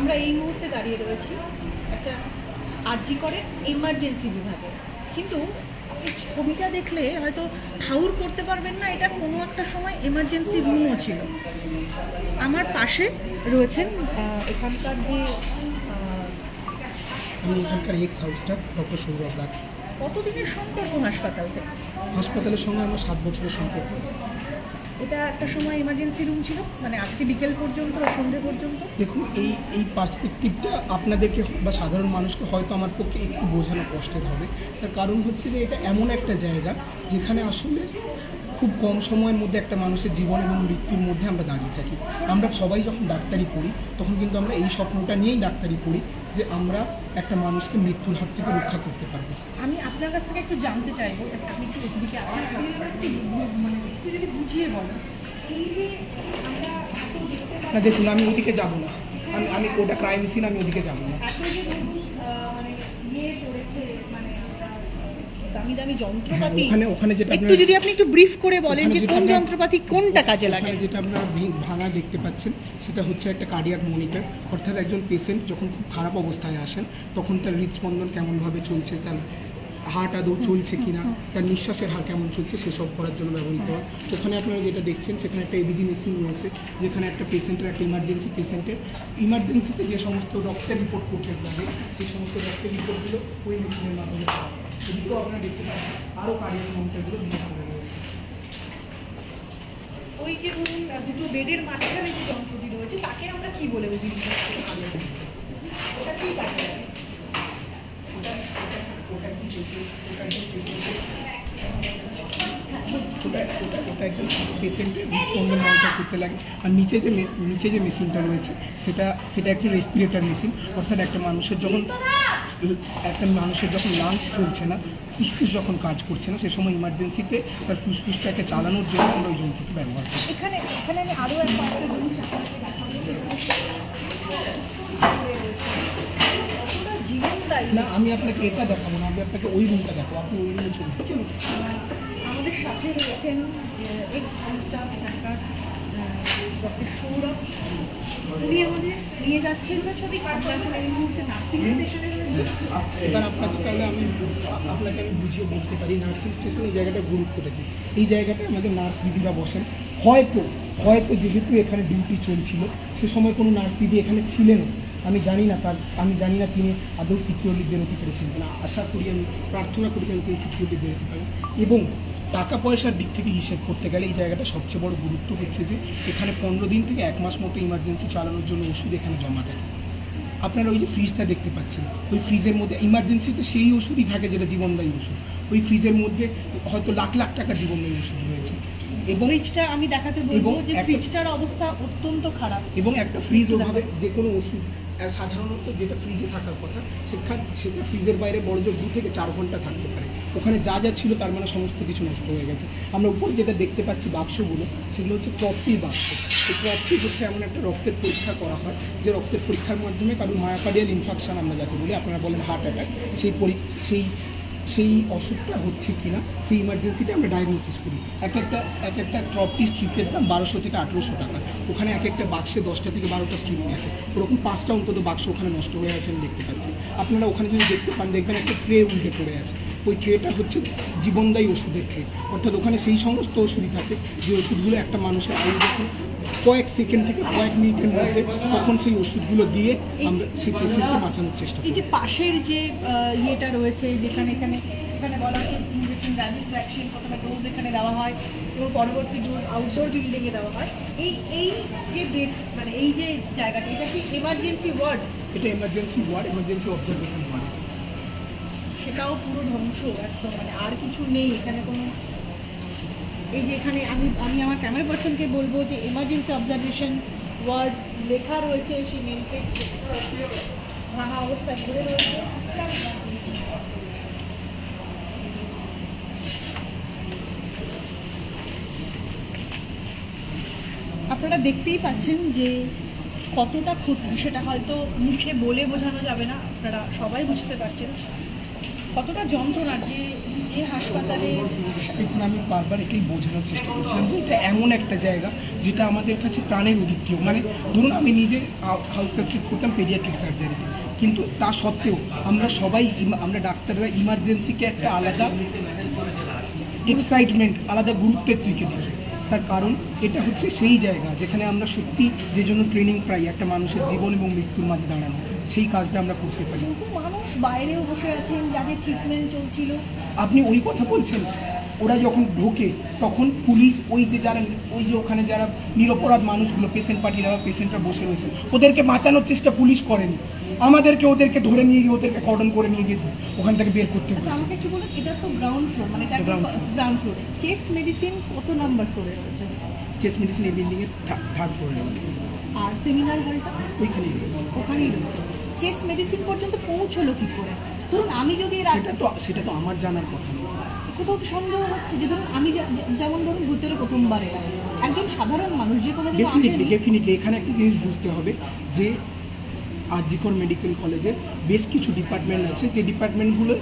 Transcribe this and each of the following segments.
আমরা এই মুহূর্তে দাঁড়িয়ে রয়েছি একটা আরজি করে এমার্জেন্সি বিভাগে। কিন্তু এই ছবিটা দেখলে হয়তো ঠাউর করতে পারবেন না এটা কোনো একটা সময় এমার্জেন্সি রুমও ছিল। আমার পাশে রয়েছেন এখানকার যে এখানকার এক্স হাউসটা ডক্টর সৌরভ দাস কতদিনের সম্পর্ক হাসপাতাল থেকে? হাসপাতালের সঙ্গে আমার সাত বছরের সম্পর্ক। এটা একটা সময় ইমার্জেন্সি রুম ছিল মানে আজকে বিকেল পর্যন্ত বা সন্ধে পর্যন্ত। দেখুন, এই এই পার্সপেক্টিভটা আপনাদেরকে বা সাধারণ মানুষকে হয়তো আমার পক্ষে একটু বোঝানো কষ্টের হবে। তার কারণ হচ্ছে যে এটা এমন একটা জায়গা যেখানে আসলে খুব কম সময়ের মধ্যে একটা মানুষের জীবন এবং মৃত্যুর মধ্যে আমরা দাঁড়িয়ে থাকি। আমরা সবাই যখন ডাক্তারি পড়ি তখন কিন্তু আমরা এই স্বপ্নটা নিয়েই ডাক্তারি পড়ি যে আমরা একটা মানুষকে মৃত্যুর হাত থেকে রক্ষা করতে পারব। আমি আপনার কাছ থেকে একটু জানতে চাইব আপনি একটু বু- মানে একটু যদি বুঝিয়ে বলেন। না দেখুন আমি ওদিকে যাব না। আমি আমি ওটা ক্রাইম সিন আমি ওদিকে যাব না এত যে ধরুন আহ, মানে ইয়ে করেছে মানে একটা দামি দামি যন্ত্রপাতি। ওখানে ওখানে যেটা একটু যদি আপনি একটু ব্রিফ করে বলেন যে কোন যন্ত্রপাতি কোনটা কাজে লাগে? যেটা আপনারা ভাঙা দেখতে পাচ্ছেন সেটা হচ্ছে একটা কার্ডিয়াক মনিটর অর্থাৎ একজন পেশেন্ট যখন খুব খারাপ অবস্থায় আসেন তখন তার হৃদস্পন্দন কেমনভাবে চলছে তার হার্ট আদৌ চলছে কিনা তার নিঃশ্বাসের হার কেমন চলছে সেসব করার জন্য ব্যবহৃত হয়। ওখানে আপনারা যেটা দেখছেন সেখানে একটা এবিজি মেশিন রয়েছে যেখানে একটা পেশেন্টের একটা ইমার্জেন্সি পেশেন্টের ইমার্জেন্সিতে যে সমস্ত রক্তের রিপোর্ট করতে লাগে সেই সমস্ত রক্তের রিপোর্টগুলো ওই মেশিনের মাধ্যমে পাওয়া যায়। এদিকেও আপনারা দেখতে পাচ্ছেন আরও কার্ডিয়াক মনিটরগুলো বিভিন্ন রয়েছে ওই যে ধরুন দুটো বেডের মাঝখানে যে যন্ত্রটি রয়েছে তাকে আমরা কি বলে বুঝি ওটা কি কাজে লাগে ওটা ওটা ওটা একজন পেশেন্টের হৃদস্পন্দন মনিটর করতে লাগে আর নিচে যে নিচে যে মেশিনটা রয়েছে সেটা সেটা একটা রেসপিরেটর মেশিন অর্থাৎ একটা মানুষের যখন একটা মানুষের যখন লাংস চলছে না ফুসফুস যখন কাজ করছে না সে সময় ইমার্জেন্সিতে তার ফুসফুসটাকে চালানোর জন্য আমরা ওই যন্ত্রটি ব্যবহার করি। এখানে এখানে আমি আরও একটা জিনিস না আমি আপনাকে এটা দেখাবো না আমি আপনাকে ওই রুমটা দেখাবো। আপনি ওই রুমে চলুন। আমাদের সাথে রয়েছেন এক্স এবার আপনাকে তাহলে আমি আপনাকে আমি বুঝিয়ে বলতে পারি, নার্সিং স্টেশন এই জায়গাটার গুরুত্বটা কি? এই জায়গাটায় আমাদের নার্স দিদিরা বসেন। হয়তো হয়তো যেহেতু এখানে ডিউটি চলছিল, সে সময় কোনো নার্স দিদি এখানে ছিলেন আমি জানি না তার, আমি জানি না তিনি আদৌ সিকিউরিটি বেরোতে পেরেছিলেন না আশা করি আমি, প্রার্থনা করি যেন তিনি সিকিউরিটি বেরোতে পারেন এবং টাকা পয়সার দিক থেকে হিসেব করতে গেলে এই জায়গাটা সবচেয়ে বড় গুরুত্ব হচ্ছে যে এখানে পনেরো দিন থেকে এক মাস মতো ইমার্জেন্সি চালানোর জন্য ওষুধ এখানে জমা থাকে। আপনারা ওই যে ফ্রিজটা দেখতে পাচ্ছেন। ওই ফ্রিজের মধ্যে ইমার্জেন্সিতে সেই ওষুধই থাকে যেটা জীবনদায়ী ওষুধ। ওই ফ্রিজের মধ্যে হয়তো লাখ লাখ টাকার জীবনদায়ী ওষুধ রয়েছে। এবং ফ্রিজটা আমি দেখাতে বলব যে ফ্রিজটার অবস্থা অত্যন্ত খারাপ। এবং একটা ফ্রিজ ওভাবে যে কোনো ওষুধ। সাধারণত যেটা ফ্রিজে থাকার কথা, সেখান, সেটা ফ্রিজের বাইরে বড় জোর দু থেকে চার ঘণ্টা থাকতে পারে। ওখানে যা যা ছিল তার মানে সমস্ত কিছু নষ্ট হয়ে গেছে। আমরা উপরে যেটা দেখতে পাচ্ছি বাক্সগুলো, সেগুলো হচ্ছে প্রপটি বাক্স। এই ট্রফি হচ্ছে এমন একটা রক্তের পরীক্ষা করা হয়, যে রক্তের পরীক্ষার মাধ্যমে কারণ মায়াকার্ডিয়াল ইনফেকশন আমরা যাকে বলি, আপনারা বলেন হার্ট অ্যাটাক সেই সেই সেই অসুখটা হচ্ছে কিনা, সেই ইমার্জেন্সিটা আমরা ডায়াগনোসিস করি। এক একটা এক একটা ট্রপটি স্ট্রিপের দাম বারোশো থেকে আঠেরোশো টাকা। ওখানে এক একটা বাক্সে দশটা থেকে বারোটা স্ট্রিপ থাকে। ওরকম পাঁচটা অন্তত বাক্স ওখানে নষ্ট হয়ে আছে আমি দেখতে পাচ্ছি। আপনারা ওখানে যদি দেখতে পান, দেখবেন একটা ট্রে উল্টে পড়ে আছে। ওই ট্রেটা হচ্ছে জীবনদায়ী ওষুধের ট্রে অর্থাৎ ওখানে সেই সমস্ত ওষুধই থাকে। যে ওষুধগুলো একটা মানুষের আয়ু যখন কয়েক সেকেন্ড থেকে কয়েক মিনিটের মধ্যে তখন সেই ওষুধগুলো দিয়ে আমরা সেই পেশেন্টকে বাঁচানোর চেষ্টা এই করি যে পাশের যে ইয়েটা রয়েছে যেখানে এখানে এখানে বলা হয় ইঞ্জেকশন র্যাবিস ভ্যাকসিন প্রথমে ডোজ এখানে দেওয়া হয় এবং পরবর্তী ডোজ আউটডোর বিল্ডিংয়ে দেওয়া হয়। এই এই যে বেড মানে এই যে জায়গাটা এটা কি এমার্জেন্সি ওয়ার্ড এটা emergency ward emergency observation ward সেটাও পুরো ধ্বংস একদম মানে আর কিছু নেই এখানে কোনো এই যে এখানে আমি আমি আমার ক্যামেরা পার্সনকে বলব যে এমার্জেন্সি অবজারভেশন ওয়ার্ড লেখা রয়েছে, সেই মেনকে ভাঙা অবস্থায় ঘুরে রয়েছে। আপনারা দেখতেই পাচ্ছেন যে কতটা ক্ষতি, সেটা হয়তো মুখে বলে বোঝানো যাবে না, আপনারা সবাই বুঝতে পারছেন। কতটা যন্ত্রণা যে যে হাসপাতালে দেখুন, আমি বারবার এটাই বোঝানোর চেষ্টা করছিলাম যে এটা এমন একটা জায়গা যেটা আমাদের কাছে প্রাণের অভিজ্ঞ মানে ধরুন, আমি নিজে হাউস সার্ভিস করতাম পেডিয়াট্রিক সার্জারিতে কিন্তু তা সত্ত্বেও আমরা সবাই আমরা ডাক্তাররা ইমার্জেন্সিকে একটা আলাদা এক্সাইটমেন্ট আলাদা গুরুত্বের দিকে দেখি তার কারণ এটা হচ্ছে সেই জায়গা যেখানে আমরা সত্যি যে জন্য ট্রেনিং পাই একটা মানুষের জীবন এবং মৃত্যুর মাঝে দাঁড়ানো সেই কাজটা আমরা করতে পারি। মানুষ বাইরেও বসে আছেন যাদের ট্রিটমেন্ট চলছিল। আপনি ওই কথা বলছেন ওরা যখন ঢোকে তখন পুলিশ ওই যে যারা ওই যে ওখানে যারা নিরপরাধ মানুষগুলো পেশেন্ট পার্টিরা বা পেশেন্টরা বসে রয়েছেন ওদেরকে বাঁচানোর চেষ্টা পুলিশ করেনি। আমাদেরকে ওদেরকে ধরে নিয়ে গিয়ে ওদেরকে কর্ডন করে নিয়ে গিয়ে ওখান থেকে বের করতে আচ্ছা আমাকে একটু বলুন এটা তো গ্রাউন্ড ফ্লোর মানে এটা গ্রাউন্ড ফ্লোরে চেস্ট মেডিসিন কত নাম্বার ফ্লোরে রয়েছে? চেস্ট মেডিসিন এই বিল্ডিংয়ের থার্ড ফ্লোরে আর সেমিনার হলটা ওইখানেই ওখানেই রয়েছে। চেস্ট মেডিসিন পর্যন্ত পৌঁছলো কি করে? ধরুন আমি যদি সেটা তো সেটা তো আমার জানার কথা। কোথাও সন্দেহ হচ্ছে যে ধরুন আমি যেমন ধরুন ভূতের প্রথমবার। একজন সাধারণ মানুষ যে কোনো ডেফিনেটলি ডেফিনেটলি এখানে একটা জিনিস বুঝতে হবে যে আজিকর মেডিকেল কলেজের বেশ কিছু ডিপার্টমেন্ট আছে। যে ডিপার্টমেন্টগুলো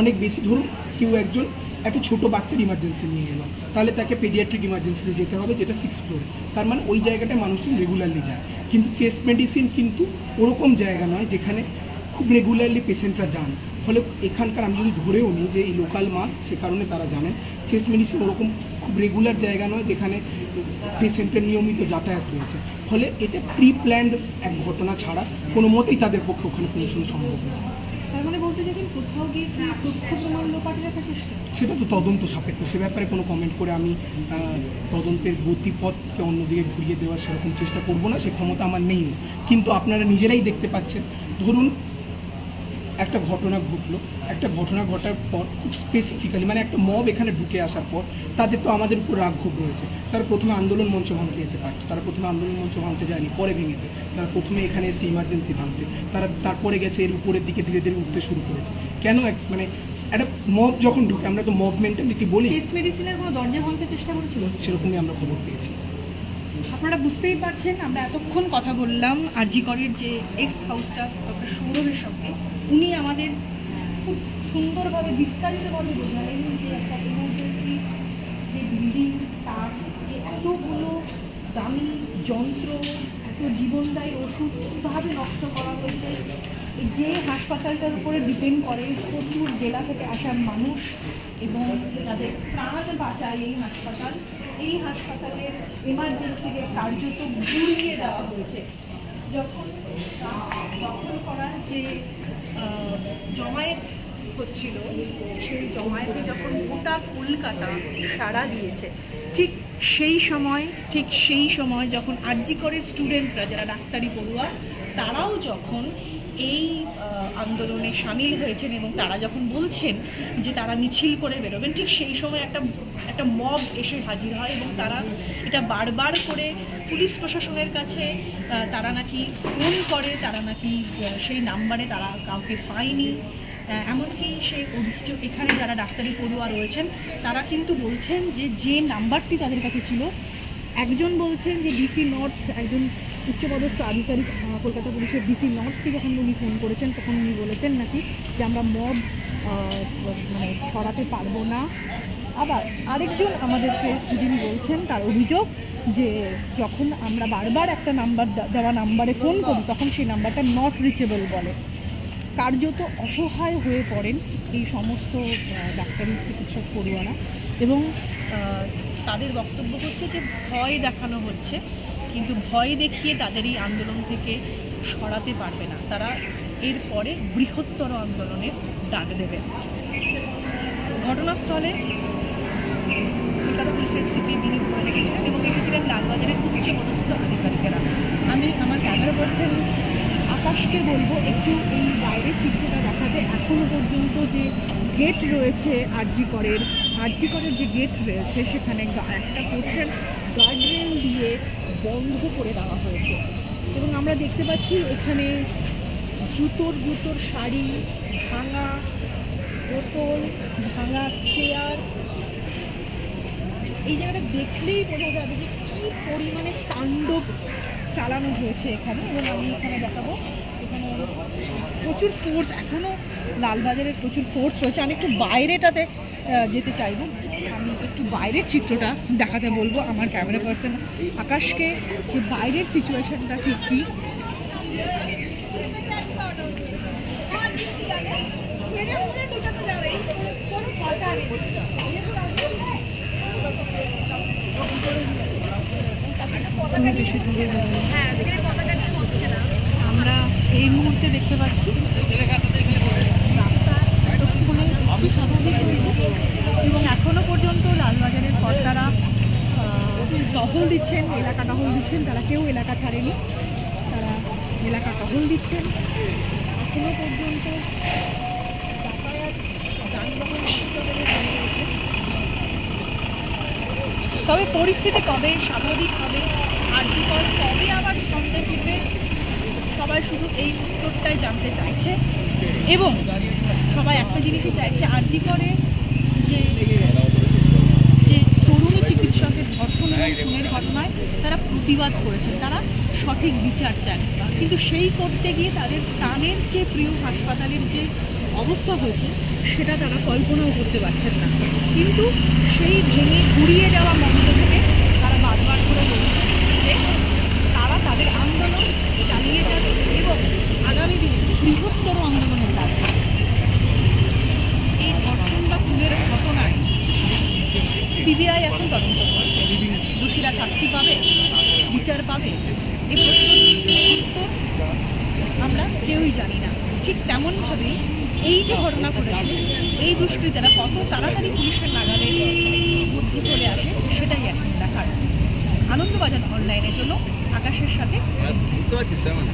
অনেক বেশি, ধরুন কেউ একজন একটা ছোট বাচ্চার ইমার্জেন্সি নিয়ে গেল তাহলে তাকে পেডিয়াট্রিক ইমার্জেন্সিতে যেতে হবে, যেটা সিক্স ফ্লোর তার মানে ওই জায়গাটায় মানুষজন রেগুলারলি যায়। কিন্তু চেস্ট মেডিসিন কিন্তু ওরকম জায়গা নয় যেখানে খুব রেগুলারলি পেশেন্টরা যান। ফলে এখানকার আমি যদি ধরেও নিই যে এই লোকাল মাস সে কারণে তারা জানেন। চেস্ট মেডিসিন ওরকম খুব রেগুলার জায়গা নয় যেখানে পেশেন্টের নিয়মিত যাতায়াত রয়েছে। ফলে এটা প্রি প্ল্যান্ড এক ঘটনা ছাড়া কোনো মতেই তাদের পক্ষে ওখানে পৌঁছানো সম্ভব নয়। মানে সেটা তো তদন্ত সাপেক্ষ। সে ব্যাপারে কোনো কমেন্ট করে আমি তদন্তের গতিপথকে অন্যদিকে ঘুরিয়ে দেওয়ার সেরকম চেষ্টা করব না সে ক্ষমতা আমার নেই। কিন্তু আপনারা নিজেরাই দেখতে পাচ্ছেন। ধরুন একটা ঘটনা ঘটলো। একটা ঘটনা ঘটার পর খুব স্পেসিফিক্যালি মানে একটা মব এখানে ঢুকে আসার পর তাদের তো আমাদের উপর রাগ ক্ষোভ রয়েছে। তারা প্রথমে আন্দোলন মঞ্চ ভাঙতে যেতে পারত। তারা প্রথমে আন্দোলন মঞ্চ ভাঙতে যায়নি পরে ভেঙেছে। তারা প্রথমে এখানে এসে ইমার্জেন্সি ভাঙতে। তারা তারপরে গেছে এর উপরের দিকে ধীরে ধীরে উঠতে শুরু করেছে। কেন এক মানে একটা মব যখন ঢুকে আমরা তো মব মেন্টালিটি বলি? মেডিসিনের কোনো দরজা ভাঙতে চেষ্টা করেছিল? সেরকমই আমরা খবর পেয়েছি। আপনারা বুঝতেই পারছেন আমরা এতক্ষণ কথা বললাম আরজি করের যে এক্স হাউসটা ডক্টর সৌরভের সঙ্গে। উনি আমাদের খুব সুন্দরভাবে, বিস্তারিতভাবে বোঝালেন যে একটা ইমার্জেন্সি যে বিল্ডিং তার যে এতগুলো দামি যন্ত্র, এত জীবনদায়ী ওষুধ কীভাবে নষ্ট করা হয়েছে, যে হাসপাতালটার উপরে ডিপেন্ড করে, প্রচুর জেলা থেকে আসার মানুষ এবং তাদের প্রাণ বাঁচায় এই হাসপাতাল, এই হাসপাতালের এমার্জেন্সিকে কার্যত গুড়িয়ে দেওয়া হয়েছে। যখন দখল করার যে জমায়েত হচ্ছিল, সেই জমায়েতে যখন গোটা কলকাতা সাড়া দিয়েছে, ঠিক সেই সময়, ঠিক সেই সময় যখন আরজি করে স্টুডেন্টরা যারা ডাক্তারি পড়ুয়া, তারাও যখন এই আন্দোলনে সামিল হয়েছেন এবং তারা যখন বলছেন যে তারা মিছিল করে বেরোবেন, ঠিক সেই সময় একটা একটা মব এসে হাজির হয় এবং তারা এটা বারবার করে পুলিশ প্রশাসনের কাছে তারা নাকি ফোন করে, তারা নাকি সেই নাম্বারে তারা কাউকে পায়নি। এমনকি সেই অভিযোগ এখানে যারা ডাক্তারি পড়ুয়া রয়েছেন, তারা কিন্তু বলছেন যে যে নাম্বারটি তাদের কাছে ছিল, একজন বলছেন যে ডিসি নর্থ, একজন উচ্চপদস্থ আধিকারিক কলকাতা পুলিশের ডিসি নর্থকে যখন উনি ফোন করেছেন, তখন উনি বলেছেন নাকি যে আমরা মব মানে সরাতে পারব না। আবার আরেকজন আমাদেরকে যিনি বলছেন, তার অভিযোগ যে যখন আমরা বারবার একটা নাম্বার দেওয়া নাম্বারে ফোন করি, তখন সেই নাম্বারটা নট রিচেবল বলে। কার্যত অসহায় হয়ে পড়েন এই সমস্ত ডাক্তারি চিকিৎসক পড়ুয়ারা। এবং তাদের বক্তব্য হচ্ছে যে ভয় দেখানো হচ্ছে, কিন্তু ভয় দেখিয়ে তাদের এই আন্দোলন থেকে সরাতে পারবে না। তারা এরপরে বৃহত্তর আন্দোলনের ডাক দেবে। ঘটনাস্থলে কলকাতা পুলিশের সিপি বিনীত গোয়েল এসেছিলেন এবং এসেছিলেন লালবাজারের উচ্চ পদস্থ আধিকারিকেরা। আমি আমার ক্যামেরা পার্সন আকাশকে বলব, একটু এই বাইরের চিত্রটা দেখাতে এখনও পর্যন্ত যে গেট রয়েছে আরজি করের আরজি করের যে গেট রয়েছে, সেখানে একটা পোর্শন গার্ডরেল দিয়ে বন্ধ করে দেওয়া হয়েছে। এবং আমরা দেখতে পাচ্ছি এখানে জুতোর জুতোর শাড়ি ভাঙা, বোতল, ভাঙা চেয়ার এই জায়গাটা দেখলেই বোঝা যাবে যে কী পরিমাণে তাণ্ডব চালানো হয়েছে এখানে এবং আমি এখানে দেখাবো। এখানে প্রচুর ফোর্স এখনও লালবাজারে প্রচুর ফোর্স রয়েছে। আমি একটু বাইরেটাতে যেতে চাইব। আমি একটু বাইরের চিত্রটা দেখাতে বলব আমার ক্যামেরা পার্সন আকাশকে, যে বাইরের সিচুয়েশনটা ঠিক কী। আমি বেশি দূরে বেরোবো না। আমরা এই মুহূর্তে দেখতে পাচ্ছি স্বাভাবিক এবং এখনও পর্যন্ত লালবাজারের কর্তারা টহল দিচ্ছেন, এলাকা টহল দিচ্ছেন, তারা কেউ এলাকা ছাড়েনি। তারা এলাকা টহল দিচ্ছেন। এখনও পর্যন্ত যাতায়াত যানবাহন সুষ্ঠুভাবে চলে রয়েছে। তবে পরিস্থিতি কবে, স্বাভাবিক হবে আর্যিকর কবে আবার ছন্দে ফিরবে, সবাই শুধু এই উত্তরটাই জানতে চাইছে। এবং সবাই একটা জিনিসই চাইছে আর্যিকরে যে যে তরুণী চিকিৎসকের ধর্ষণ এবং খুনের ঘটনায় তারা প্রতিবাদ করেছেন তারা সঠিক বিচার চান কিন্তু সেই করতে গিয়ে তাদের প্রাণের যে প্রিয় হাসপাতালের যে অবস্থা হয়েছে, সেটা তারা কল্পনাও করতে পারছেন না। কিন্তু সেই ভেঙে গুড়িয়ে যাওয়া মন্ত্র থেকে তারা বারবার করে বলছে যে তারা তাদের আন্দোলন চালিয়ে যাবে এবং আগামী দিনে বৃহত্তর আন্দোলনের দাবি। এই ধর্ষণ বা খুনের ঘটনায় সিবিআই এখন তদন্ত করছে। দোষীরা শাস্তি পাবে, বিচার পাবে। এই উত্তর আমরা কেউই জানি না। ঠিক তেমনভাবেই এই যে ঘটনা ঘটেছে, এই দুষ্কৃতারা কত তাড়াতাড়ি পুলিশের নাগালে বুদ্ধি চলে আসে, সেটাই এখন দেখার। আনন্দবাজার অনলাইনের জন্য আকাশের সাথে তেমন।